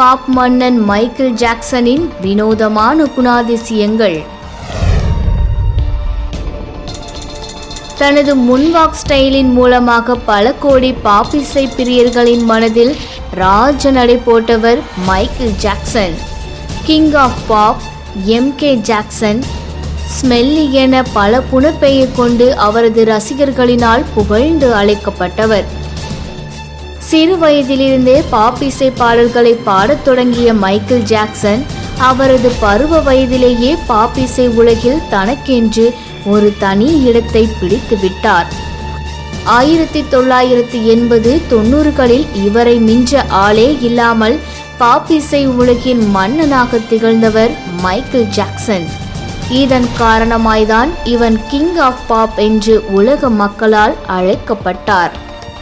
Pop மன்னன் Michael ஜாக்சனின் வினோதமான குணாதிசயங்கள். தனது முன்வாக் ஸ்டைலின் மூலமாக பல கோடி பாப்பிசை பிரியர்களின் மனதில் ராஜ நடை போட்டவர் Michael Jackson. King of pop M K Jackson smelly என பல புனப்பெயர் கொண்டு அவரது ரசிகர்களினால் புகழ்ந்து அழைக்கப்பட்டவர். சிறு வயதிலிருந்தே பாப் இசை பாடல்களை பாடத் தொடங்கிய மைக்கேல் ஜாக்சன் அவரது பருவ வயதிலேயே பாப் இசை உலகில் தனக்கென்று ஒரு தனி இடத்தை பிடித்து விட்டார். ஆயிரத்தி தொள்ளாயிரத்தி எண்பது தொண்ணூறுகளில் இவரை மிஞ்ச ஆளே இல்லாமல் பாப் இசை உலகின் மன்னனாக திகழ்ந்தவர் மைக்கேல் ஜாக்சன். இதன் காரணமாய்தான் இவன் கிங் ஆஃப் பாப் என்று உலக மக்களால் அழைக்கப்பட்டார்.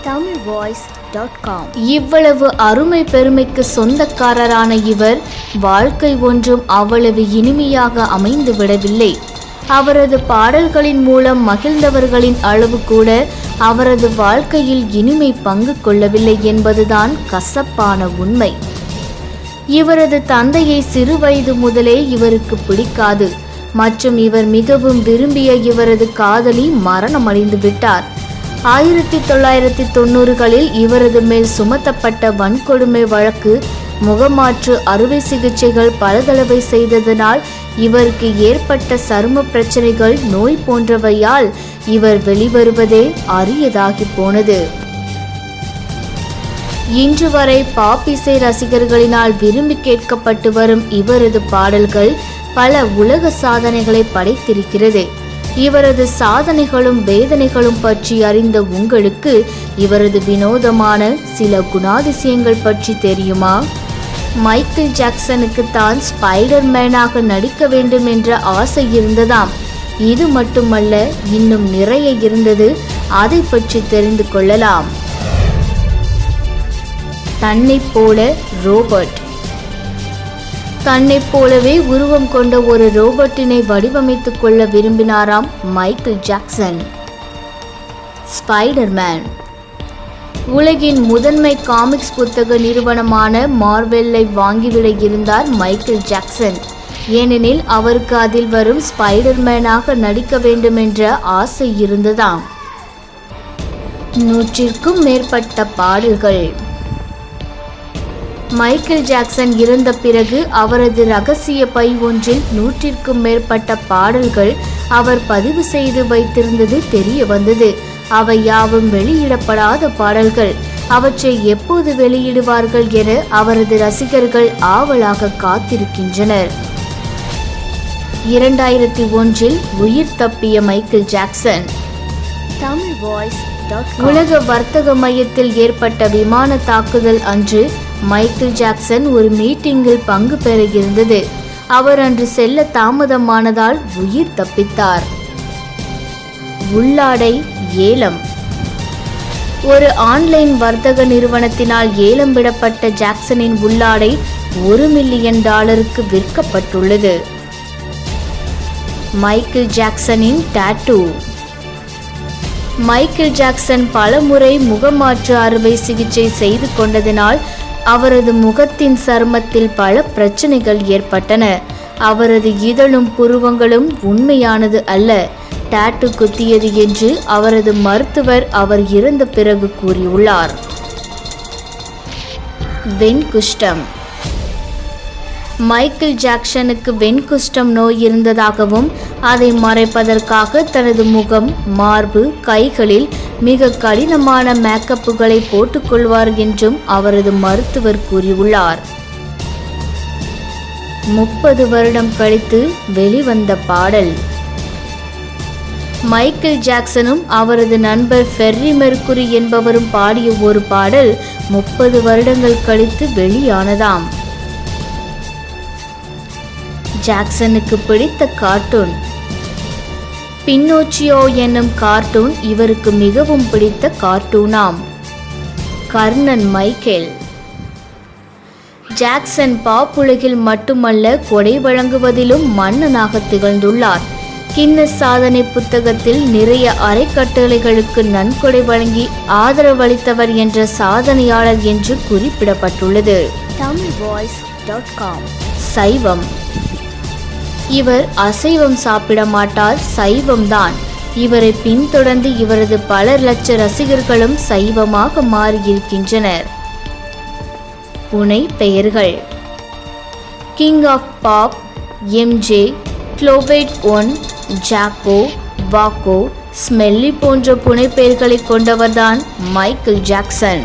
தமிழ் வாய்ஸ் டாட் காம் இவ்வளவு அருமை பெருமைக்கு சொந்தக்காரரான இவர் வாழ்க்கை ஒன்றும் அவ்வளவு இனிமையாக அமைந்து விடவில்லை. அவரது பாடல்களின் மூலம் மகிழ்ந்தவர்களின் அளவு கூட அவரது வாழ்க்கையில் இனிமை பங்கு கொள்ளவில்லை என்பதுதான் கசப்பான உண்மை. இவரது தந்தையை சிறு வயது முதலே இவருக்கு பிடிக்காது. மற்றும் இவர் மிகவும் விரும்பிய இவரது காதலி மரணமடைந்து விட்டார். ஆயிரத்தி தொள்ளாயிரத்தி தொண்ணூறுகளில் இவரது மேல் சுமத்தப்பட்ட வன்கொடுமை வழக்கு முகமாற்று அறுவை சிகிச்சைகள் பலதளவை செய்ததனால் இவருக்கு ஏற்பட்ட சரும பிரச்சனைகள் நோய் போன்றவையால் இவர் வெளிவருவதே அரியதாகி போனது. இன்று வரை பாப் இசை ரசிகர்களினால் விரும்பி கேட்கப்பட்டு வரும் இவரது பாடல்கள் பல உலக சாதனைகளை படைத்திருக்கிறது. இவரது சாதனைகளும் வேதனைகளும் பற்றி அறிந்த உங்களுக்கு இவரது வினோதமான சில குணாதிசயங்கள் பற்றி தெரியுமா? மைக்கேல் ஜாக்சனுக்கு தான் ஸ்பைடர்மேனாக நடிக்க வேண்டும் என்ற ஆசை இருந்ததாம். இது மட்டுமல்ல இன்னும் நிறைய இருந்தது. அதை பற்றி தெரிந்து கொள்ளலாம். தன்னைப் போல ரோபர்ட். தன்னைப் போலவே உருவம் கொண்ட ஒரு ரோபோட்டினை வடிவமைத்துக் கொள்ள விரும்பினாராம் மைக்கேல் ஜாக்சன். ஸ்பைடர்மேன். உலகின் முதன்மை காமிக்ஸ் புத்தக நிறுவனமான மார்வெல்லை வாங்கிவிட இருந்தார் மைக்கேல் ஜாக்சன். ஏனெனில் அவருக்கு அதில் வரும் ஸ்பைடர்மேனாக நடிக்க வேண்டுமென்ற ஆசை இருந்ததாம். நூற்றிற்கும் மேற்பட்ட பாடல்கள். மைக்கேல் ஜாக்சன் இறந்த பிறகு அவரது ரகசிய பை ஒன்றில் நூற்றிற்கும் மேற்பட்ட பாடல்கள் அவர் பதிவு செய்து வைத்திருந்தது தெரிய வந்தது. அவை யாவும் வெளியிடப்படாத பாடல்கள். அவற்றை எப்போது வெளியிடுவார்கள் என அவரது ரசிகர்கள் ஆவலாக காத்திருக்கின்றனர். இரண்டாயிரத்தி ஒன்றில் உயிர் தப்பிய மைக்கேல் ஜாக்சன். தமிழ் வாய்ஸ் உலக வர்த்தக மையத்தில் ஏற்பட்ட விமான தாக்குதல் அன்று மைக்கேல் ஜாக்சன் ஒரு மீட்டிங்கில் பங்கு பெற இருந்தது அவர் அன்று செல்ல தாமதமானதால் உயிர் தப்பித்தார். உள்ளாடை ஏலம். ஒரு ஆன்லைன் வர்த்தக நிறுவனத்தினால் ஏலம் விடப்பட்ட ஜாக்சனின் உள்ளாடை ஒரு மில்லியன் டாலருக்கு விற்கப்பட்டுள்ளது. மைக்கேல் ஜாக்சனின் டாட்டூ. மைக்கேல் ஜாக்சன் பலமுறை முகமாற்று அறுவை சிகிச்சை செய்து கொண்டதினால் அவரது முகத்தின் சருமத்தில் பல பிரச்சனைகள் ஏற்பட்டன. அவரது இதழும் புருவங்களும் உண்மையானது அல்ல. டாட்டு குத்தியது என்று அவரது மருத்துவர் அவர் இறந்த பிறகு கூறியுள்ளார். வெண்குஷ்டம். மைக்கேல் ஜாக்சனுக்கு வெண்குஷ்டம் நோய் இருந்ததாகவும் அதை மறைப்பதற்காக தனது முகம் மார்பு கைகளில் மிக கடினமான மேக்கப்புகளை போட்டுக்கொள்வார் என்றும் அவரது மருத்துவர் கூறியுள்ளார். முப்பது வருடம் கழித்து வெளிவந்த பாடல். மைக்கேல் ஜாக்சனும் அவரது நண்பர் ஃபெர்ரி மெர்குரி என்பவரும் பாடிய ஒரு பாடல் முப்பது வருடங்கள் கழித்து வெளியானதாம். ஜாக்சனுக்கு பிடித்த கார்ட்டூன். பின்னோச்சியோ என்னும் கார்ட்டூன் இவருக்கு மிகவும் பிடித்த கார்ட்டூனாம். கர்ணன் மைக்கேல். ஜாக்சன் பாப் உலகில் மட்டுமல்ல கொடை வழங்குவதிலும் மன்னனாக திகழ்ந்துள்ளார். கின்னஸ் சாதனை புத்தகத்தில் நிறைய அரைக்கட்டளைகளுக்கு நன்கொடை வழங்கி ஆதரவளித்தவர் என்ற சாதனையாளர் என்று குறிப்பிடப்பட்டுள்ளது. சைவம். இவர் அசைவம் சாப்பிட மாட்டார் சைவம்தான். இவரை பின்தொடர்ந்து இவரது பல லட்ச ரசிகர்களும் சைவமாக மாறியிருக்கின்றனர். புனை பெயர்கள் king of pop MJ gloved one Jacko Wacko smelly போன்ற புனைப்பெயர்களை கொண்டவர்தான் மைக்கேல் ஜாக்சன்